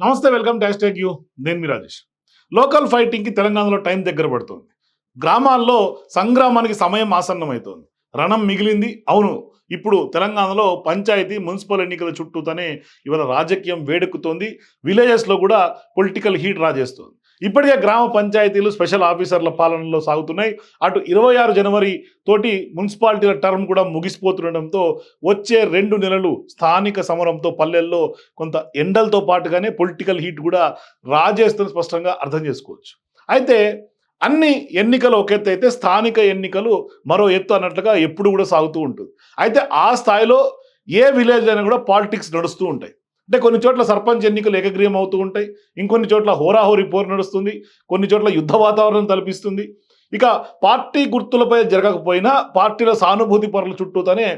నమస్తే welcome to hash you. నేను మీ Rajesh. Local ఫైటింగ్కి తెలంగాణలో టైం దగ్గర పడుతుంది. గ్రామాల్లో సంగ్రామానికి సమయం ఆసన్నమవుతోంది రణం మిగిలింది. అవును ఇప్పుడు తెలంగాణలో పంచాయతీ మున్సిపల్ ఎన్నికల చుట్టూతోనే ఇవాళ రాజకీయం వేడెక్కుతోంది. విలేజెస్లో కూడా పొలిటికల్ హీట్ రాజేస్తుంది. ఇప్పటికే గ్రామ పంచాయతీలు స్పెషల్ ఆఫీసర్ల పాలనలో సాగుతున్నాయి. అటు ఇరవై ఆరు జనవరి తోటి మున్సిపాలిటీల టర్మ్ కూడా ముగిసిపోతుండటంతో వచ్చే రెండు నెలలు స్థానిక సమరంతో పల్లెల్లో కొంత ఎండలతో పాటుగానే పొలిటికల్ హీట్ కూడా రాజేస్తుంది స్పష్టంగా అర్థం చేసుకోవచ్చు. అయితే అన్ని ఎన్నికలు ఒక ఎత్తు అయితే స్థానిక ఎన్నికలు మరో ఎత్తు అన్నట్లుగా ఎప్పుడు కూడా సాగుతూ ఉంటుంది. అయితే ఆ స్థాయిలో ఏ విలేజ్ అయినా కూడా పాలిటిక్స్ నడుస్తూ ఉంటాయి. అంటే కొన్ని చోట్ల సర్పంచ్ ఎన్నికలు ఏకగ్రీయం అవుతూ ఉంటాయి. ఇంకొన్ని చోట్ల హోరాహోరి పోరు నడుస్తుంది. కొన్ని చోట్ల యుద్ధ వాతావరణం తలపిస్తుంది. ఇక పార్టీ గుర్తులపై జరగకపోయినా పార్టీల సానుభూతి పరుల చుట్టూతోనే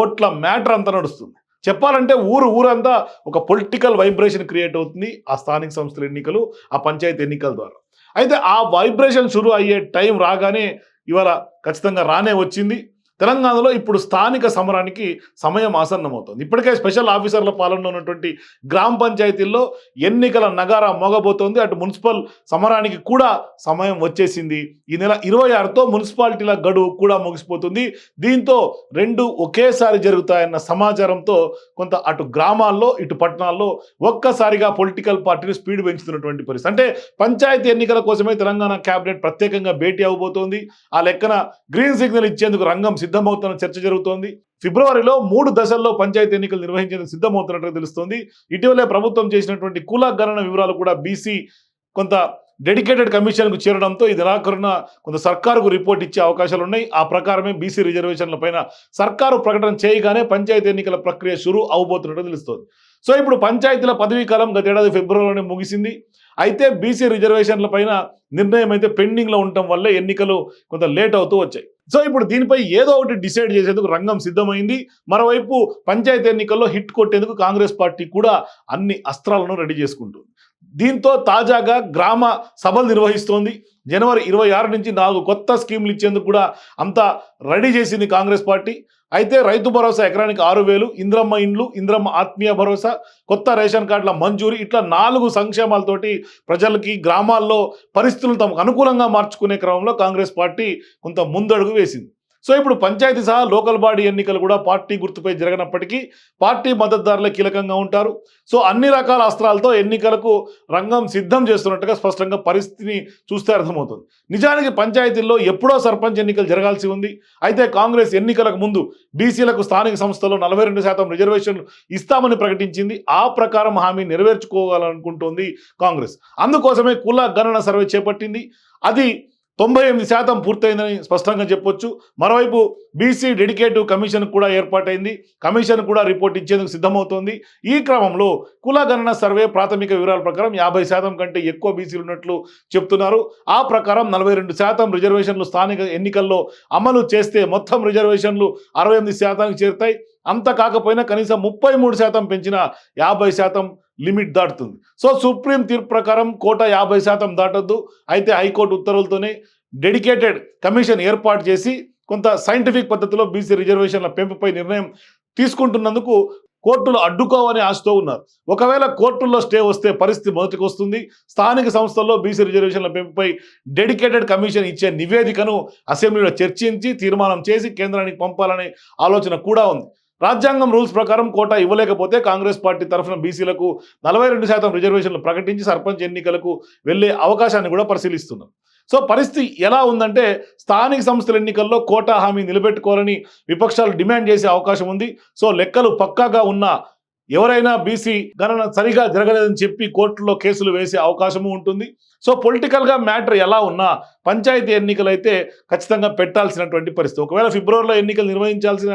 ఓట్ల మ్యాటర్ అంతా నడుస్తుంది. చెప్పాలంటే ఊరు ఊరంతా ఒక పొలిటికల్ వైబ్రేషన్ క్రియేట్ అవుతుంది ఆ స్థానిక సంస్థల ఎన్నికలు ఆ పంచాయతీ ఎన్నికల ద్వారా. అయితే ఆ వైబ్రేషన్ షురూ అయ్యే టైం రాగానే ఇవాళ ఖచ్చితంగా రానే వచ్చింది. తెలంగాణలో ఇప్పుడు స్థానిక సమరానికి సమయం ఆసన్నమవుతుంది. ఇప్పటికే స్పెషల్ ఆఫీసర్ల పాలనలో ఉన్నటువంటి గ్రామ పంచాయతీల్లో ఎన్నికల నగారా మోగబోతోంది. అటు మున్సిపల్ సమరానికి కూడా సమయం వచ్చేసింది. ఈ నెల ఇరవై ఆరుతో మున్సిపాలిటీల గడువు కూడా ముగిసిపోతుంది. దీంతో రెండు ఒకేసారి జరుగుతాయన్న సమాచారంతో కొంత అటు గ్రామాల్లో ఇటు పట్టణాల్లో ఒక్కసారిగా పొలిటికల్ పార్టీలు స్పీడ్ పెంచుతున్నటువంటి పరిస్థితి. అంటే పంచాయతీ ఎన్నికల కోసమే తెలంగాణ కేబినెట్ ప్రత్యేకంగా భేటీ అవబోతోంది ఆ లెక్కన గ్రీన్ సిగ్నల్ ఇచ్చేందుకు రంగం సిద్ధమవుతున్న చర్చ జరుగుతోంది. ఫిబ్రవరిలో మూడు దశల్లో పంచాయతీ ఎన్నికలు నిర్వహించేందుకు సిద్ధమవుతున్నట్టుగా తెలుస్తోంది. ఇటీవలే ప్రభుత్వం చేసినటువంటి కుల గణన వివరాలు కూడా బీసీ కొంత డెడికేటెడ్ కమిషన్కు చేరడంతో ఇది నెలాఖరున కొంత సర్కారుకు రిపోర్ట్ ఇచ్చే అవకాశాలు ఉన్నాయి. ఆ ప్రకారమే బీసీ రిజర్వేషన్ల పైన సర్కారు ప్రకటన చేయగానే పంచాయతీ ఎన్నికల ప్రక్రియ షురు అవబోతున్నట్టు తెలుస్తోంది. సో ఇప్పుడు పంచాయతీల పదవీ కాలం గతేడాది ఫిబ్రవరిలోనే ముగిసింది. అయితే బీసీ రిజర్వేషన్ల పైన నిర్ణయం అయితే పెండింగ్లో ఉండటం వల్లే ఎన్నికలు కొంత లేట్ అవుతూ వచ్చాయి. సో ఇప్పుడు దీనిపై ఏదో ఒకటి డిసైడ్ చేసేందుకు రంగం సిద్ధమైంది. మరోవైపు పంచాయతీ ఎన్నికల్లో హిట్ కొట్టేందుకు కాంగ్రెస్ పార్టీ కూడా అన్ని అస్త్రాలను రెడీ చేసుకుంటుంది. దీంతో తాజాగా గ్రామ సభలు నిర్వహిస్తోంది. జనవరి ఇరవై ఆరు నుంచి నాలుగు కొత్త స్కీములు ఇచ్చేందుకు కూడా అంతా రెడీ చేసింది కాంగ్రెస్ పార్టీ. అయితే రైతు భరోసా ఎకరానికి ఆరు వేలు ఇంద్రమ్మ ఇండ్లు ఇంద్రమ్మ ఆత్మీయ భరోసా కొత్త రేషన్ కార్డుల మంజూరీ ఇట్లా నాలుగు సంక్షేమాలతోటి ప్రజలకి గ్రామాల్లో పరిస్థితులను తమకు అనుకూలంగా మార్చుకునే క్రమంలో కాంగ్రెస్ పార్టీ కొంత ముందడుగు వేసింది. సో ఇప్పుడు పంచాయతీ సహా లోకల్ బాడీ ఎన్నికలు కూడా పార్టీ గుర్తుపై జరగనప్పటికీ పార్టీ మద్దతుదారులే కీలకంగా ఉంటారు. సో అన్ని రకాల అస్త్రాలతో ఎన్నికలకు రంగం సిద్ధం చేస్తున్నట్టుగా స్పష్టంగా పరిస్థితిని చూస్తే అర్థమవుతుంది. నిజానికి పంచాయతీల్లో ఎప్పుడో సర్పంచ్ ఎన్నికలు జరగాల్సి ఉంది. అయితే కాంగ్రెస్ ఎన్నికలకు ముందు బీసీలకు స్థానిక సంస్థల్లో నలభై రెండు శాతం రిజర్వేషన్లు ఇస్తామని ప్రకటించింది. ఆ ప్రకారం హామీ నెరవేర్చుకోవాలనుకుంటోంది కాంగ్రెస్. అందుకోసమే కుల గణన సర్వే చేపట్టింది. అది తొంభై ఎనిమిది శాతం పూర్తయిందని స్పష్టంగా చెప్పొచ్చు. మరోవైపు బీసీ డెడికేటివ్ కమిషన్ కూడా ఏర్పాటైంది. కమిషన్ కూడా రిపోర్ట్ ఇచ్చేందుకు సిద్ధమవుతోంది. ఈ క్రమంలో కుల గణన సర్వే ప్రాథమిక వివరాల ప్రకారం యాభై శాతం కంటే ఎక్కువ బీసీలు ఉన్నట్లు చెప్తున్నారు. ఆ ప్రకారం నలభై రెండు శాతం రిజర్వేషన్లు స్థానిక ఎన్నికల్లో అమలు చేస్తే మొత్తం రిజర్వేషన్లు అరవై ఎనిమిది శాతానికి చేరుతాయి. అంత కాకపోయినా కనీసం ముప్పై మూడు శాతం పెంచిన యాభై శాతం లిమిట్ దాటుతుంది. సో సుప్రీం తీర్పు ప్రకారం కోట యాభై శాతం దాటొద్దు. అయితే హైకోర్టు ఉత్తర్వులతోనే డెడికేటెడ్ కమిషన్ ఏర్పాటు చేసి కొంత సైంటిఫిక్ పద్ధతిలో బీసీ రిజర్వేషన్ల పెంపుపై నిర్ణయం తీసుకుంటున్నందుకు కోర్టులు అడ్డుకోవని ఆశతో ఉన్నారు. ఒకవేళ కోర్టుల్లో స్టే వస్తే పరిస్థితి మొదటికి వస్తుంది స్థానిక సంస్థల్లో బీసీ రిజర్వేషన్ల పెంపుపై డెడికేటెడ్ కమిషన్ ఇచ్చే నివేదికను అసెంబ్లీలో చర్చించి తీర్మానం చేసి కేంద్రానికి పంపాలనే ఆలోచన కూడా ఉంది. రాజ్యాంగం రూల్స్ ప్రకారం కోటా ఇవ్వలేకపోతే కాంగ్రెస్ పార్టీ తరఫున బీసీలకు నలభై రెండు శాతం రిజర్వేషన్లు ప్రకటించి సర్పంచ్ ఎన్నికలకు వెళ్ళే అవకాశాన్ని కూడా పరిశీలిస్తున్నారు. సో పరిస్థితి ఎలా ఉందంటే స్థానిక సంస్థల ఎన్నికల్లో కోటా హామీ నిలబెట్టుకోవాలని విపక్షాలు డిమాండ్ చేసే అవకాశం ఉంది. సో లెక్కలు పక్కాగా ఉన్న ఎవరైనా బీసీ గణన సరిగా జరగలేదని చెప్పి కోర్టులో కేసులు వేసే అవకాశము ఉంటుంది. సో పొలిటికల్గా మ్యాటర్ ఎలా ఉన్నా పంచాయతీ ఎన్నికలు అయితే ఖచ్చితంగా పెట్టాల్సినటువంటి పరిస్థితి. ఒకవేళ ఫిబ్రవరిలో ఎన్నికలు నిర్వహించాల్సిన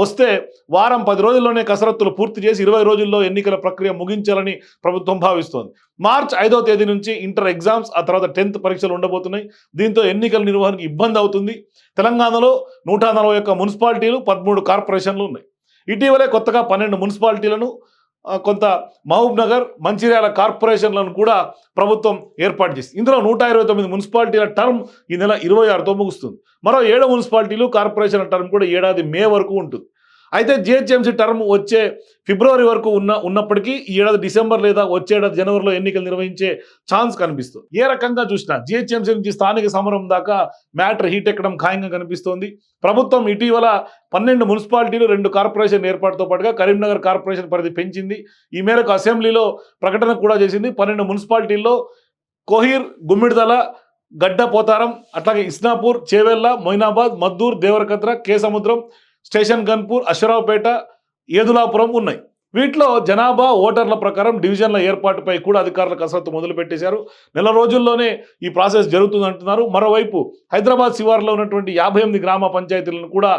వస్తే వారం పది రోజుల్లోనే కసరత్తులు పూర్తి చేసి ఇరవై రోజుల్లో ఎన్నికల ప్రక్రియ ముగించాలని ప్రభుత్వం భావిస్తోంది. మార్చ్ ఐదో తేదీ నుంచి ఇంటర్ ఎగ్జామ్స్ ఆ తర్వాత టెన్త్ పరీక్షలు ఉండబోతున్నాయి. దీంతో ఎన్నికల నిర్వహణకు ఇబ్బంది అవుతుంది. తెలంగాణలో నూట నలభై ఒక్క మున్సిపాలిటీలు పదమూడు కార్పొరేషన్లు ఉన్నాయి. ఇటీవలే కొత్తగా పన్నెండు మున్సిపాలిటీలను కొంత మహబూబ్ నగర్ మంచిర్యాల కార్పొరేషన్లను కూడా ప్రభుత్వం ఏర్పాటు చేసింది. ఇందులో నూట ఇరవై తొమ్మిది మున్సిపాలిటీల టర్మ్ ఈ నెల ఇరవై ఆరుతో ముగుస్తుంది. మరో ఏడు మున్సిపాలిటీలు కార్పొరేషన్ల టర్మ్ కూడా ఏడాది మే వరకు ఉంటుంది. అయితే జిహెచ్ఎంసీ టర్మ్ వచ్చే ఫిబ్రవరి వరకు ఉన్న ఉన్నప్పటికీ ఈ ఏడాది డిసెంబర్ లేదా వచ్చే ఏడాది జనవరిలో ఎన్నికలు నిర్వహించే ఛాన్స్ కనిపిస్తుంది. ఏ రకంగా చూసినా జిహెచ్ఎంసీ నుంచి స్థానిక సమరం దాకా మ్యాటర్ హీట్ ఎక్కడం ఖాయంగా కనిపిస్తోంది. ప్రభుత్వం ఇటీవల పన్నెండు మున్సిపాలిటీలు రెండు కార్పొరేషన్ ఏర్పాటుతో పాటుగా కరీంనగర్ కార్పొరేషన్ పరిధి పెంచింది. ఈ మేరకు అసెంబ్లీలో ప్రకటన కూడా చేసింది. పన్నెండు మున్సిపాలిటీల్లో కోహీర్ గుమ్మిడిదల గడ్డ పోతారం అట్లాగే ఇస్నాపూర్ చేవెల్ల మొయినాబాద్ మద్దూర్ దేవరకత్ర కేసముద్రం స్టేషన్ గన్పూర్ అశ్వరావుపేట ఏదులాపురం ఉన్నాయి. వీటిలో జనాభా ఓటర్ల ప్రకారం డివిజన్ల ఏర్పాటుపై కూడా అధికారులు కసరత్తు మొదలుపెట్టేశారు. నెల రోజుల్లోనే ఈ ప్రాసెస్ జరుగుతుందంటున్నారు. మరోవైపు హైదరాబాద్ శివారులో ఉన్నటువంటి యాభై ఎనిమిది గ్రామ పంచాయతీలను కూడా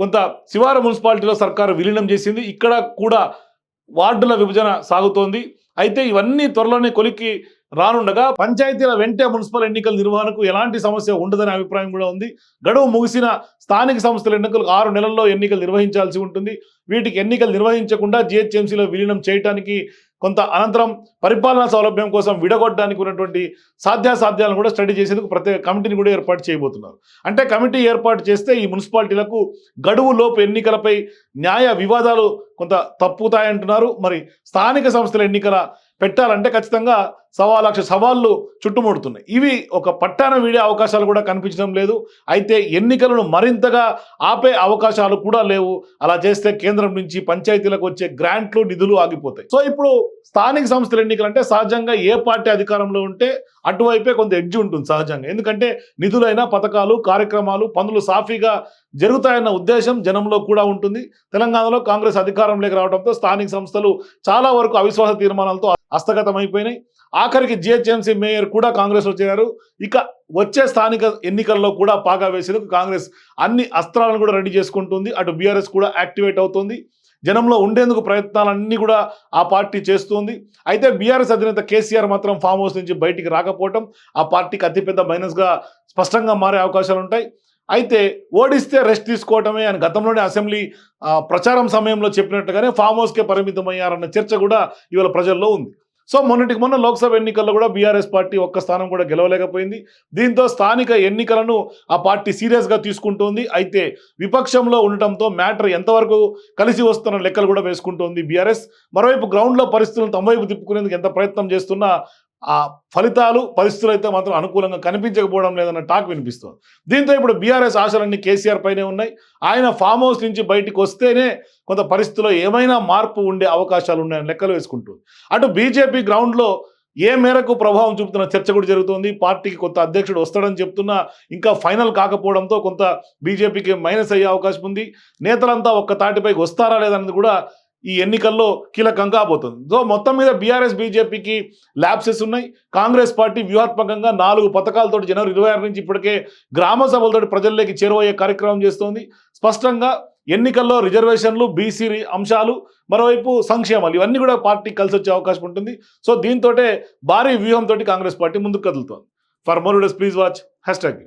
కొంత శివారు మున్సిపాలిటీలో సర్కారు విలీనం చేసింది. ఇక్కడ కూడా వార్డుల విభజన సాగుతోంది. అయితే ఇవన్నీ త్వరలోనే కొలిక్కి రానుండగా పంచాయతీల వెంటే మున్సిపల్ ఎన్నికల నిర్వహణకు ఎలాంటి సమస్య ఉండదనే అభిప్రాయం కూడా ఉంది. గడువు ముగిసిన స్థానిక సంస్థల ఎన్నికలు ఆరు నెలల్లో ఎన్నికలు నిర్వహించాల్సి ఉంటుంది. వీటికి ఎన్నికలు నిర్వహించకుండా జిహెచ్ఎంసీలో విలీనం చేయడానికి కొంత అనంతరం పరిపాలనా సౌలభ్యం కోసం విడగొట్టడానికి ఉన్నటువంటి సాధ్యాసాధ్యాలను కూడా స్టడీ చేసేందుకు ప్రత్యేక కమిటీని కూడా ఏర్పాటు చేయబోతున్నారు. అంటే కమిటీ ఏర్పాటు చేస్తే ఈ మున్సిపాలిటీలకు గడువు లోపు ఎన్నికలపై న్యాయ వివాదాలు కొంత తప్పుతాయంటున్నారు. మరి స్థానిక సంస్థల ఎన్నికల పెట్టాలంటే ఖచ్చితంగా సవా లక్ష సవాళ్ళు చుట్టుముడుతున్నాయి. ఇవి ఒక పట్టాన వీడే అవకాశాలు కూడా కనిపించడం లేదు. అయితే ఎన్నికలను మరింతగా ఆపే అవకాశాలు కూడా లేవు. అలా చేస్తే కేంద్రం నుంచి పంచాయతీలకు వచ్చే గ్రాంట్లు నిధులు ఆగిపోతాయి. సో ఇప్పుడు స్థానిక సంస్థల ఎన్నికలు అంటే సహజంగా ఏ పార్టీ అధికారంలో ఉంటే అటువైపే కొంత ఎడ్జ్ ఉంటుంది సహజంగా. ఎందుకంటే నిధులైన పథకాలు కార్యక్రమాలు పనులు సాఫీగా జరుగుతాయన్న ఉద్దేశం జనంలో కూడా ఉంటుంది. తెలంగాణలో కాంగ్రెస్ అధికారంలోకి రావడంతో స్థానిక సంస్థలు చాలా వరకు అవిశ్వాస తీర్మానాలతో హస్తగతమైపోయినాయి. ఆఖరికి జిహెచ్ఎంసీ మేయర్ కూడా కాంగ్రెస్ చేరారు. ఇక వచ్చే స్థానిక ఎన్నికల్లో కూడా పాగా వేసేందుకు కాంగ్రెస్ అన్ని అస్త్రాలను కూడా రెడీ చేసుకుంటుంది. అటు బీఆర్ఎస్ కూడా యాక్టివేట్ అవుతుంది. జనంలో ఉండేందుకు ప్రయత్నాలన్నీ కూడా ఆ పార్టీ చేస్తుంది. అయితే బీఆర్ఎస్ అధినేత కేసీఆర్ మాత్రం ఫామ్ హౌస్ నుంచి బయటికి రాకపోవటం ఆ పార్టీకి అతిపెద్ద మైనస్గా స్పష్టంగా మారే అవకాశాలు ఉంటాయి. అయితే ఓడిస్తే రెస్ట్ తీసుకోవటమే అని గతంలోనే అసెంబ్లీ ప్రచారం సమయంలో చెప్పినట్టుగానే ఫామ్ హౌస్కే పరిమితమయ్యారన్న చర్చ కూడా ఇవాళ ప్రజల్లో ఉంది. సో మొన్నటికి మొన్న లోక్సభ ఎన్నికల్లో కూడా బీఆర్ఎస్ పార్టీ ఒక్క స్థానం కూడా గెలవలేకపోయింది. దీంతో స్థానిక ఎన్నికలను ఆ పార్టీ సీరియస్గా తీసుకుంటోంది. అయితే విపక్షంలో ఉండటంతో మ్యాటర్ ఎంతవరకు కలిసి వస్తున్న లెక్కలు కూడా వేసుకుంటోంది బీఆర్ఎస్. మరోవైపు గ్రౌండ్లో పరిస్థితులను తమవైపు తిప్పుకునేందుకు ఎంత ప్రయత్నం చేస్తున్నా ఆ ఫలితాలు పరిస్థితులు అయితే మాత్రం అనుకూలంగా కనిపించకపోవడం లేదన్న టాక్ వినిపిస్తుంది. దీంతో ఇప్పుడు బీఆర్ఎస్ ఆశలన్నీ కేసీఆర్ పైనే ఉన్నాయి. ఆయన ఫామ్ హౌస్ నుంచి బయటికి వస్తేనే కొంత పరిస్థితిలో ఏమైనా మార్పు ఉండే అవకాశాలు ఉన్నాయని లెక్కలు వేసుకుంటుంది. అటు బీజేపీ గ్రౌండ్లో ఏ మేరకు ప్రభావం చూపుతున్న చర్చ కూడా జరుగుతుంది. పార్టీకి కొత్త అధ్యక్షుడు వస్తాడని చెప్తున్నా ఇంకా ఫైనల్ కాకపోవడంతో కొంత బీజేపీకి మైనస్ అయ్యే అవకాశం ఉంది. నేతలంతా ఒక్క తాటిపైకి వస్తారా లేదన్నది కూడా ఈ ఎన్నికల్లో కీలకంగా కాబోతుంది సో మొత్తం మీద బీఆర్ఎస్ బీజేపీకి ల్యాబ్సెస్ ఉన్నాయి. కాంగ్రెస్ పార్టీ వ్యూహాత్మకంగా నాలుగు పథకాలతో జనవరి ఇరవై ఆరు నుంచి ఇప్పటికే గ్రామ సభలతో ప్రజల్లోకి చేరువయ్యే కార్యక్రమం చేస్తోంది. స్పష్టంగా ఎన్నికల్లో రిజర్వేషన్లు బీసీ అంశాలు మరోవైపు సంక్షేమాలు ఇవన్నీ కూడా పార్టీ కలిసి వచ్చే అవకాశం ఉంటుంది. సో దీంతో భారీ వ్యూహంతో కాంగ్రెస్ పార్టీ ముందుకు కదులుతోంది. For more please watch hashtag